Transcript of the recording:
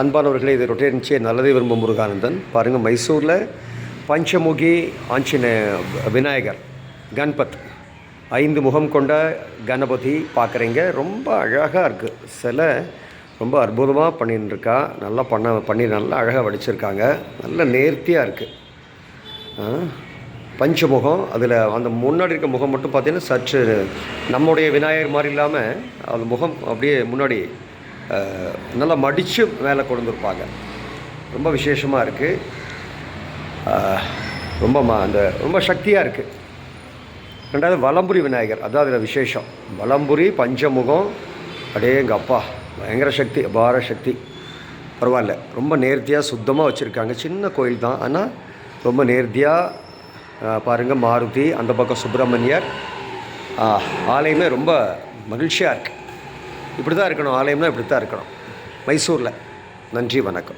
அன்பானவர்களே இது ரொட்டேன்ச்சே நல்லதை விரும்பும் முருகானந்தன். பாருங்கள் மைசூரில் பஞ்சமுகி ஆஞ்சநேய விநாயகர் கண்பத் ஐந்து முகம் கொண்ட கணபதி பார்க்குறீங்க ரொம்ப அழகாக இருக்குது சிலை ரொம்ப அற்புதமாக பண்ணின்னு இருக்கா நல்லா பண்ண பண்ணி நல்லா அழகாக வடிச்சிருக்காங்க. நல்ல நேர்த்தியாக இருக்குது பஞ்சமுகம் அதில் அந்த முன்னாடி இருக்க முகம் மட்டும் பார்த்தீங்கன்னா சற்று நம்முடைய விநாயகர் மாதிரி இல்லாமல் அந்த முகம் அப்படியே முன்னாடி நல்லா மடித்து மேலே கொண்டு வந்திருப்பாங்க ரொம்ப விசேஷமாக இருக்குது ரொம்ப ம அந்த ரொம்ப சக்தியாக இருக்குது ரெண்டாவது வலம்புரி விநாயகர் அதான் அதில் விசேஷம். வலம்புரி பஞ்சமுகம் அப்படியே எங்கள் அப்பா பயங்கர சக்தி அபார சக்தி. பரவாயில்ல ரொம்ப நேர்த்தியாக சுத்தமாக வச்சுருக்காங்க. சின்ன கோயில் தான் ஆனால் ரொம்ப நேர்த்தியாக பாருங்கள் மாருதி அந்த பக்கம் சுப்பிரமணியர். ஆலயமே ரொம்ப மகிழ்ச்சியாக இருக்குது இப்படி தான் இருக்கணும் ஆலயம்னா இப்படி தான் இருக்கணும். மைசூரில். நன்றி வணக்கம்.